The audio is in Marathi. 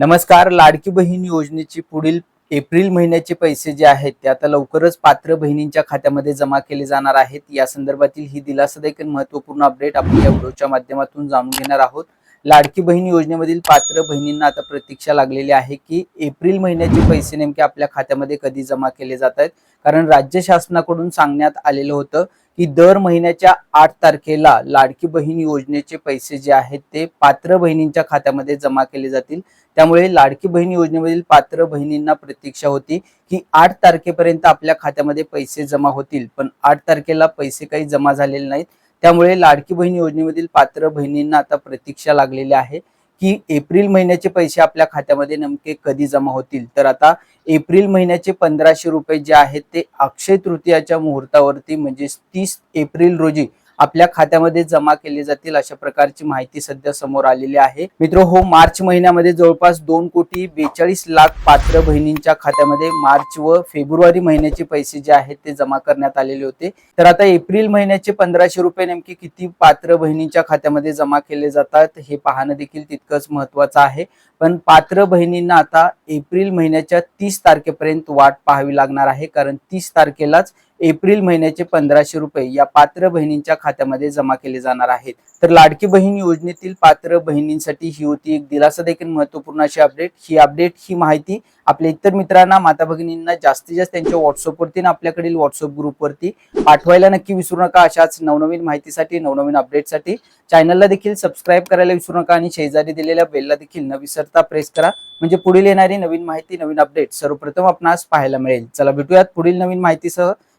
नमस्कार लाडकी बहीण योजनेची पुढील एप्रिल महिन्याचे पैसे जे आहेत ते आता लवकरच पात्र बहिणींच्या खात्यामध्ये जमा केले जाणार आहेत. या संदर्भातील ही दिलासादायक महत्त्वपूर्ण अपडेट आपण या व्हिडिओच्या माध्यमातून जाणून घेणार आहोत. लाडकी बहीण योजनेमधील पात्र बहिणींना आता प्रतीक्षा लागलेली आहे की एप्रिल महिन्याचे पैसे नेमके आपल्या खात्यामध्ये कधी जमा केले जात आहेत? कारण राज्य शासनाकडून सांगण्यात आलेलं होतं की दर महिन्याच्या आठ तारखेला लाडकी बहीण योजनेचे पैसे जे आहेत ते पात्र बहिणींच्या खात्यामध्ये जमा केले जातील. त्यामुळे लाडकी बहीण योजनेमधील पात्र बहिणींना प्रतीक्षा होती की आठ तारखेपर्यंत आपल्या खात्यामध्ये पैसे जमा होतील पण आठ तारखेला पैसे काही जमा झालेले नाहीत. त्यामुळे लाडकी बहीण योजनेमधील पात्र बहिणींना आता प्रतीक्षा लागलेली आहे. की एप्रिल महिन्याचे पैसे आपल्या खात्यामध्ये नेमके कधी जमा होतील? तर आता एप्रिल महिन्याचे पंधराशे रुपये जे आहेत ते अक्षय तृतीयाच्या मुहूर्तावरती म्हणजे तीस एप्रिल रोजी आपल्या खात्यामध्ये जमा केले जातील अशा प्रकारची माहिती सध्या समोर आलेली आहे. मित्र हो मार्च महिन्यामध्ये जवळपास दोन कोटी बेचाळीस लाख पात्र बहिणींच्या खात्यामध्ये मार्च व फेब्रुवारी महिन्याचे पैसे जे आहेत ते जमा करण्यात आलेले होते. तर आता एप्रिल महिन्याचे पंधराशे रुपये नेमके किती पात्र बहिणींच्या खात्यामध्ये जमा केले जातात हे पाहणं देखील तितकंच महत्वाचं आहे. पण पात्र बहिणींना आता एप्रिल महिन्याच्या तीस तारखेपर्यंत वाट पाहावी लागणार आहे. कारण तीस तारखेलाच एप्रिल महिन्याचे पंधराशे रुपये या पात्र बहिणींच्या खात्यामध्ये जमा केले जाणार आहेत. तर लाडकी बहीण योजनेतील पात्र बहिणींसाठी ही होती एक दिलासा. देखील महत्त्वपूर्ण अशी अपडेट ही अपडेट ही माहिती आपल्या इतर मित्रांना माता भगिनींना जास्तीत जास्त त्यांच्या व्हॉट्सअपवरती आणि आपल्याकडील व्हॉट्सअप ग्रुपवरती पाठवायला नक्की विसरू नका. अशाच नवनवीन माहितीसाठी नवनवीन अपडेटसाठी चॅनलला देखील सबस्क्राईब करायला विसरू नका आणि शेजारी दिलेल्या बेलला देखील न विसरता प्रेस करा. म्हणजे पुढील येणारी नवीन माहिती नवीन अपडेट सर्वप्रथम आपणास पाहायला मिळेल. चला भेटूयात पुढील नवीन माहितीसह.